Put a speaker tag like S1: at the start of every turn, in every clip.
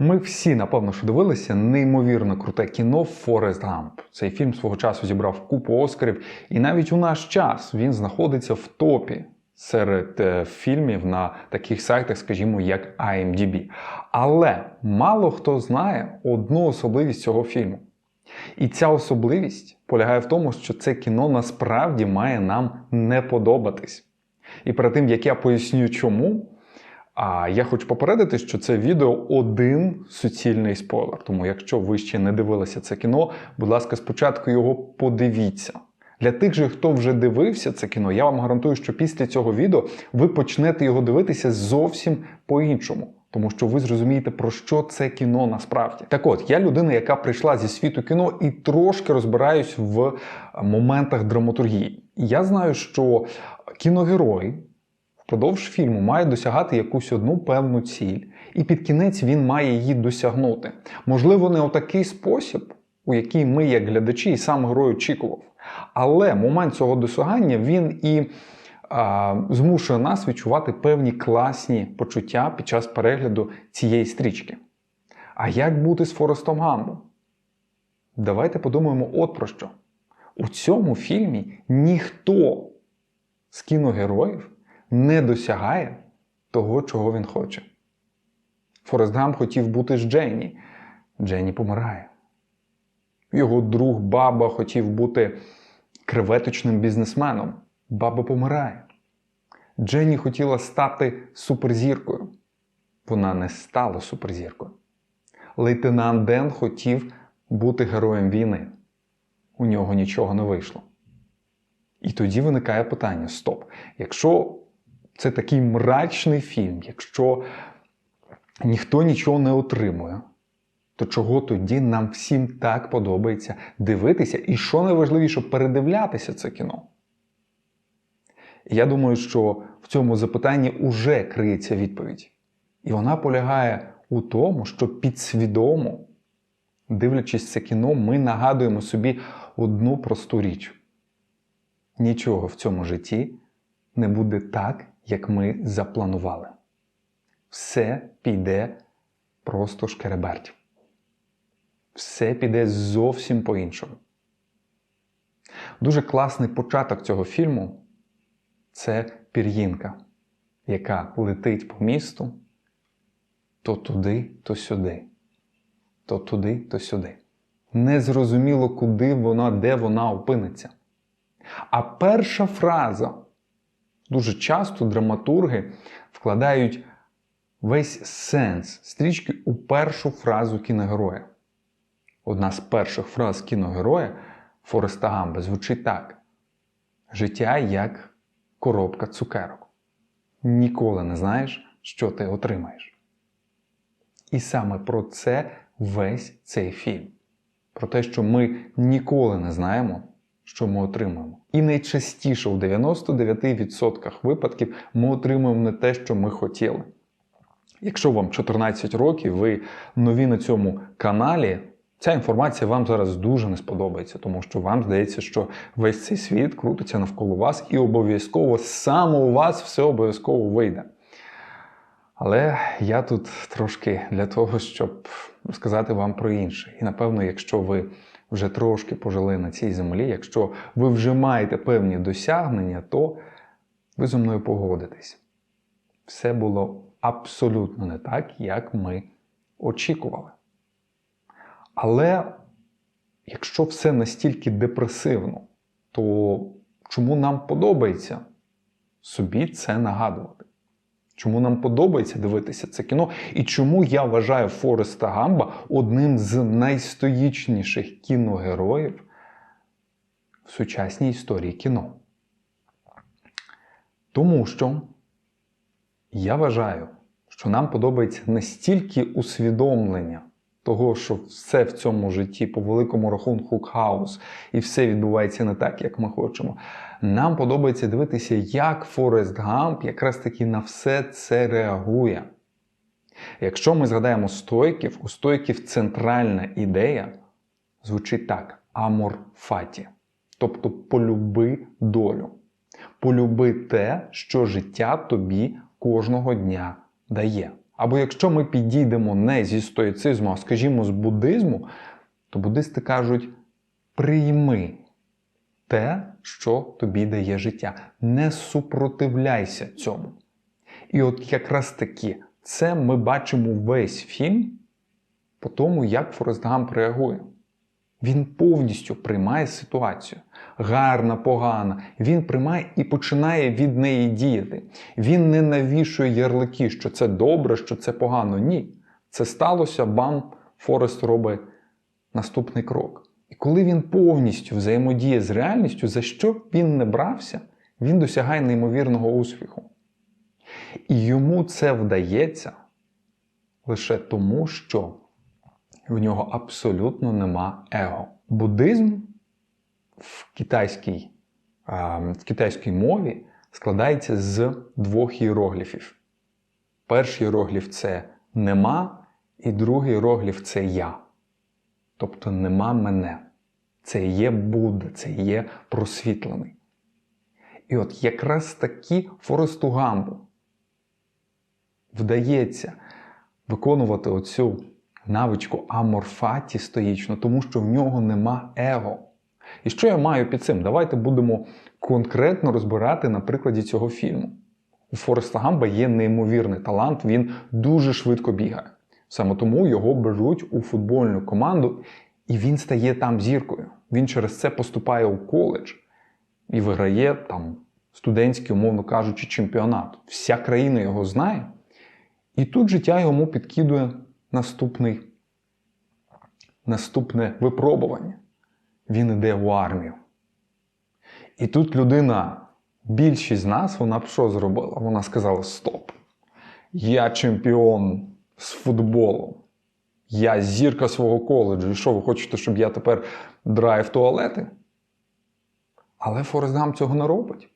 S1: Ми всі, напевно, що дивилися неймовірно круте кіно Форест Гамп. Цей фільм свого часу зібрав купу оскарів, і навіть у наш час він знаходиться в топі серед е, фільмів на таких сайтах, скажімо, як IMDb. Але мало хто знає одну особливість цього фільму. І ця особливість полягає в тому, що це кіно насправді має нам не подобатись. І перед тим як я поясню чому, а я хочу попередити, що це відео один суцільний спойлер. Тому, якщо ви ще не дивилися це кіно, будь ласка, спочатку його подивіться. Для тих же, хто вже дивився це кіно, я вам гарантую, що після цього відео ви почнете його дивитися зовсім по-іншому. Тому що ви зрозумієте, про що це кіно насправді. Так от, я людина, яка прийшла зі світу кіно і трошки розбираюсь в моментах драматургії. Я знаю, що кіногерой впродовж фільму має досягати якусь одну певну ціль, і під кінець він має її досягнути. Можливо, не у такий спосіб, у який ми, як глядачі, і сам герой очікував. Але момент цього досягання він і а, змушує нас відчувати певні класні почуття під час перегляду цієї стрічки. А як бути з Форестом Гамбом? Давайте подумаємо от про що. У цьому фільмі ніхто з кіногероїв не досягає того, чого він хоче. Форест Гамп хотів бути з Дженні. Дженні помирає. Його друг Баба хотів бути креветочним бізнесменом. Баба помирає. Дженні хотіла стати суперзіркою. Вона не стала суперзіркою. Лейтенант Ден хотів бути героєм війни. У нього нічого не вийшло. І тоді виникає питання: стоп, якщо це такий мрачний фільм, якщо ніхто нічого не отримує, то чого тоді нам всім так подобається дивитися, і що найважливіше, передивлятися це кіно? Я думаю, що в цьому запитанні уже криється відповідь. І вона полягає у тому, що підсвідомо, дивлячись це кіно, ми нагадуємо собі одну просту річ: нічого в цьому житті не буде так, як ми запланували. Все піде просто шкереберть. Все піде зовсім по-іншому. Дуже класний початок цього фільму це пір'їнка, яка летить по місту то туди, то сюди, то туди, то сюди. Незрозуміло, куди вона, де вона опиниться. А перша фраза дуже часто драматурги вкладають весь сенс стрічки у першу фразу кіногероя. Одна з перших фраз кіногероя Фореста Гамба звучить так: Життя як коробка цукерок. Ніколи не знаєш, що ти отримаєш. І саме про це весь цей фільм. Про те, що ми ніколи не знаємо, що ми отримуємо. І найчастіше у 99% випадків ми отримуємо не те, що ми хотіли. Якщо вам 14 років, ви нові на цьому каналі, ця інформація вам зараз дуже не сподобається, тому що вам здається, що весь цей світ крутиться навколо вас і обов'язково саме у вас все обов'язково вийде. Але я тут трошки для того, щоб сказати вам про інше. І напевно, якщо ви вже трошки пожили на цій землі, якщо ви вже маєте певні досягнення, то ви зі мною погодитесь. Все було абсолютно не так, як ми очікували. Але якщо все настільки депресивно, то чому нам подобається собі це нагадувати? Чому нам подобається дивитися це кіно? І чому я вважаю Фореста Гамба одним з найстоїчніших кіногероїв в сучасній історії кіно? Тому що я вважаю, що нам подобається не стільки усвідомлення того, що все в цьому житті по великому рахунку хаос, і все відбувається не так, як ми хочемо. Нам подобається дивитися, як Форест Гамп якраз таки на все це реагує. Якщо ми згадаємо стойків, у стойків центральна ідея звучить так: амор фаті. Тобто полюби долю. Полюби те, що життя тобі кожного дня дає. Або якщо ми підійдемо не зі стоїцизму, а скажімо, з буддизму, то буддисти кажуть: прийми те, що тобі дає життя. Не супротивляйся цьому. І от якраз таки це ми бачимо весь фільм по тому, як Форест Гамп реагує. Він повністю приймає ситуацію. Гарна, погана. Він приймає і починає від неї діяти. Він не навішує ярлики, що це добре, що це погано. Ні. Це сталося, бам, Форест робить наступний крок. І коли він повністю взаємодіє з реальністю, за що б він не брався, він досягає неймовірного успіху. І йому це вдається лише тому, що в нього абсолютно нема его. Буддизм в китайській, в китайській мові складається з двох іерогліфів. Перший іерогліф це нема, і другий іерогліф це я. Тобто нема мене. Це є Будда, це є просвітлений. І от якраз таки Форесту Гамбу вдається виконувати оцю навичку аморфаті стоїчно, тому що в нього нема его. І що я маю під цим? Давайте будемо конкретно розбирати на прикладі цього фільму. У Фореста Гамба є неймовірний талант, він дуже швидко бігає. Саме тому його беруть у футбольну команду, і він стає там зіркою. Він через це поступає у коледж і виграє там студентський, умовно кажучи, чемпіонат. Вся країна його знає. І тут життя йому підкидує наступний, наступне випробування. Він іде в армію. І тут людина, більшість з нас, вона б що зробила? Вона сказала: Стоп! Я чемпіон з футболу. Я зірка свого коледжу. І що ви хочете, щоб я тепер драйв туалети? Але Форест Гамп цього не робить.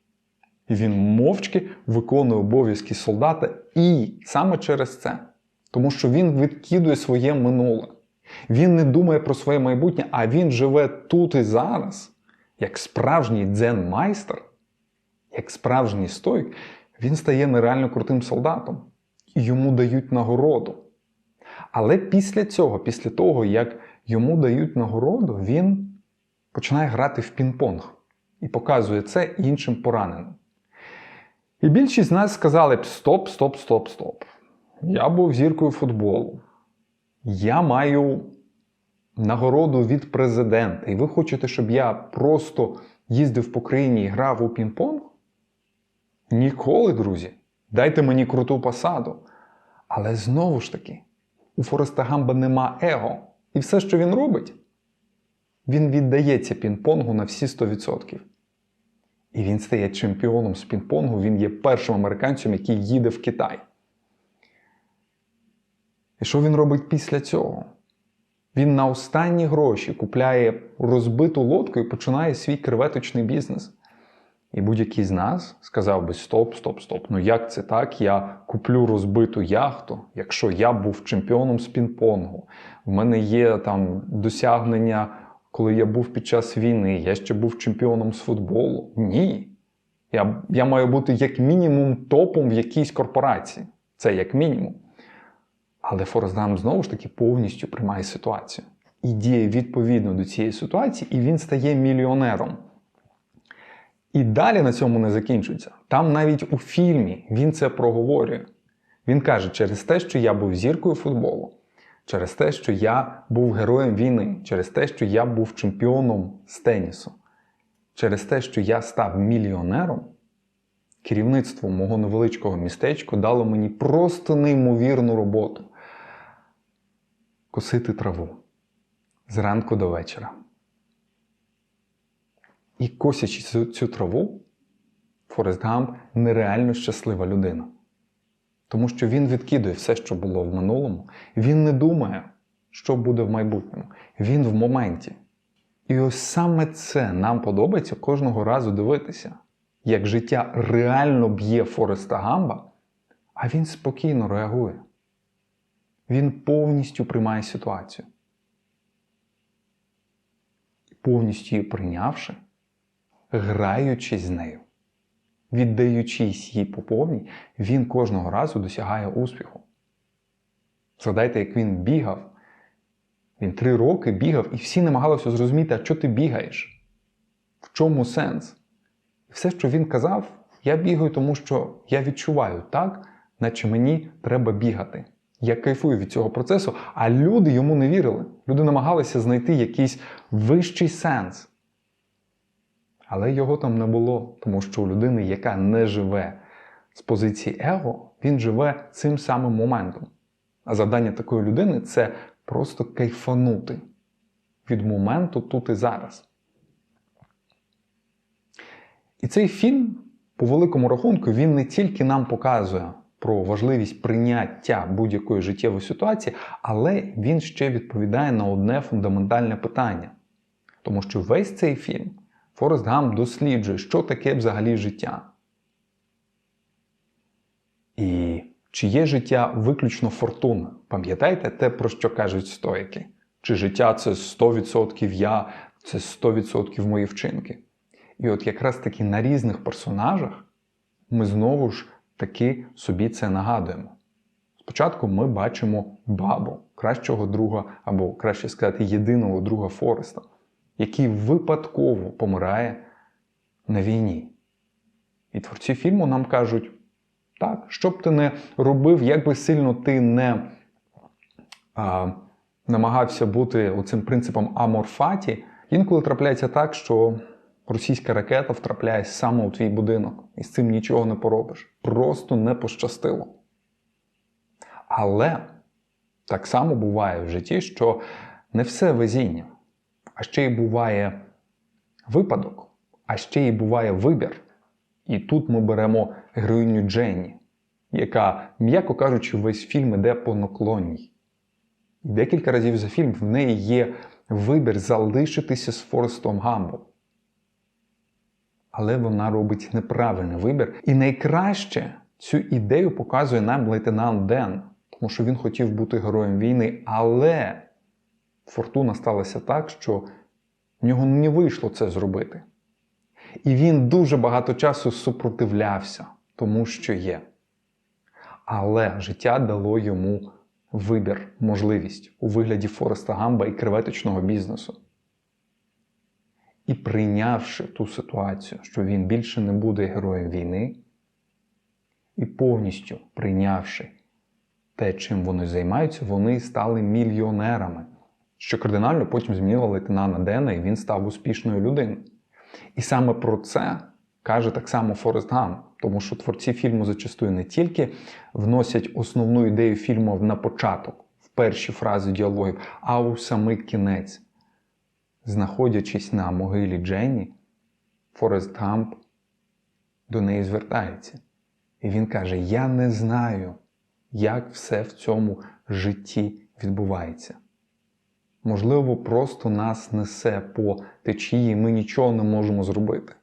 S1: І він мовчки виконує обов'язки солдата і саме через це. Тому що він відкидує своє минуле. Він не думає про своє майбутнє, а він живе тут і зараз, як справжній дзен-майстер, як справжній стоїк, він стає нереально крутим солдатом. І йому дають нагороду. Але після цього, після того, як йому дають нагороду, він починає грати в пінг-понг і показує це іншим пораненим. І більшість з нас сказали б: стоп, стоп, стоп, стоп. Я був зіркою футболу. Я маю нагороду від президента. І ви хочете, щоб я просто їздив по країні і грав у пінг-понг? Ніколи, друзі. Дайте мені круту посаду. Але знову ж таки, у Фореста Гамба нема его. І все, що він робить, він віддається пінг-понгу на всі 100%. І він стає чемпіоном з пінг-понгу, він є першим американцем, який їде в Китай. І що він робить після цього? Він на останні гроші купляє розбиту лодку і починає свій креветочний бізнес. І будь-який з нас сказав би: Стоп, стоп, стоп. Ну як це так? Я куплю розбиту яхту, якщо я був чемпіоном з пінг-понгу. В мене є там досягнення, коли я був під час війни, я ще був чемпіоном з футболу. Ні. Я, я маю бути як мінімум топом в якійсь корпорації. Це як мінімум. Але Форест Гамп знову ж таки повністю приймає ситуацію і діє відповідно до цієї ситуації, і він стає мільйонером. І далі на цьому не закінчується. Там навіть у фільмі він це проговорює. Він каже, через те, що я був зіркою футболу, через те, що я був героєм війни, через те, що я був чемпіоном з тенісу, через те, що я став мільйонером, керівництво мого невеличкого містечка дало мені просто неймовірну роботу косити траву зранку до вечора. І косячи цю, цю траву, Форест Гамп нереально щаслива людина. Тому що він відкидує все, що було в минулому, він не думає, що буде в майбутньому. Він в моменті. І ось саме це нам подобається кожного разу дивитися, як життя реально б'є Фореста Гамба, а він спокійно реагує. Він повністю приймає ситуацію. Повністю її прийнявши, граючись з нею, віддаючись їй по повній, він кожного разу досягає успіху. Згадайте, як він бігав. Він три роки бігав, і всі намагалися зрозуміти, а що ти бігаєш? В чому сенс? І все, що він казав, я бігаю, тому що я відчуваю так, наче мені треба бігати. Я кайфую від цього процесу, а люди йому не вірили. Люди намагалися знайти якийсь вищий сенс. Але його там не було, тому що у людини, яка не живе з позиції его, він живе цим самим моментом. А завдання такої людини це просто кайфанути від моменту тут і зараз. І цей фільм, по великому рахунку, він не тільки нам показує про важливість прийняття будь-якої життєвої ситуації, але він ще відповідає на одне фундаментальне питання. Тому що весь цей фільм Форест Гамп досліджує, що таке взагалі життя. І чи є життя виключно фортуна? Пам'ятаєте те, про що кажуть стоїки? Чи життя це 100% я, це 100% мої вчинки? І от якраз таки на різних персонажах ми знову ж таки собі це нагадуємо. Спочатку ми бачимо бабу, кращого друга, або краще сказати, єдиного друга Фореста, який випадково помирає на війні. І творці фільму нам кажуть: так, що б ти не робив, як би сильно ти не а, намагався бути оцим принципом аморфаті, інколи трапляється так, що російська ракета втрапляє саме у твій будинок, і з цим нічого не поробиш. Просто не пощастило. Але так само буває в житті, що не все везіння, а ще й буває випадок, а ще й буває вибір. І тут ми беремо героїню Дженні, яка, м'яко кажучи, весь фільм іде по наклонній. Декілька разів за фільм в неї є вибір залишитися з Форестом Гамбом. Але вона робить неправильний вибір. І найкраще цю ідею показує нам лейтенант Ден, тому що він хотів бути героєм війни, але фортуна сталася так, що в нього не вийшло це зробити. І він дуже багато часу супротивлявся тому, що є. Але життя дало йому вибір, можливість у вигляді Фореста Гамба і креветочного бізнесу. І прийнявши ту ситуацію, що він більше не буде героєм війни, і повністю прийнявши те, чим вони займаються, вони стали мільйонерами, що кардинально потім змінило лейтенанта Дена, і він став успішною людиною. І саме про це каже так само Форест Гамп, тому що творці фільму зачастую не тільки вносять основну ідею фільму на початок, в перші фрази діалогів, а у самий кінець. Знаходячись на могилі Дженні, Форест Гамп до неї звертається. І він каже: Я не знаю, як все в цьому житті відбувається. Можливо, просто нас несе по течії, ми нічого не можемо зробити.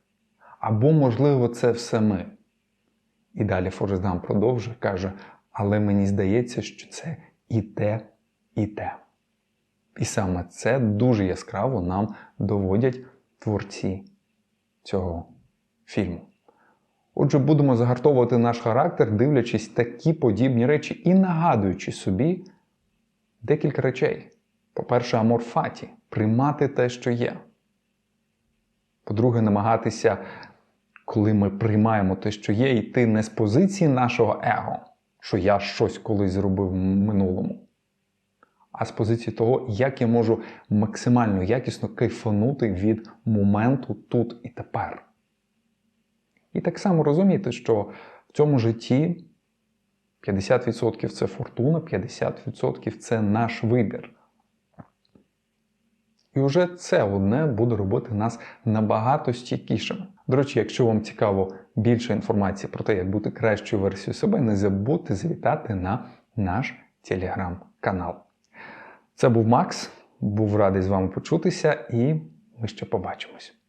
S1: Або, можливо, це все ми. І далі Форест Гамп продовжує, каже, але мені здається, що це і те, і те. І саме це дуже яскраво нам доводять творці цього фільму. Отже, будемо загартовувати наш характер, дивлячись такі подібні речі і нагадуючи собі декілька речей. По-перше, аморфаті приймати те, що є. По-друге, намагатися, коли ми приймаємо те, що є, йти не з позиції нашого его, що я щось колись зробив в минулому, а з позиції того, як я можу максимально якісно кайфанути від моменту тут і тепер. І так само розуміти, що в цьому житті 50% це фортуна, 50% це наш вибір. І вже це одне буде робити нас набагато стійкішими. До речі, якщо вам цікаво більше інформації про те, як бути кращою версією себе, не забудьте завітати на наш телеграм-канал. Це був Макс, був радий з вами почутися, і ми ще побачимось.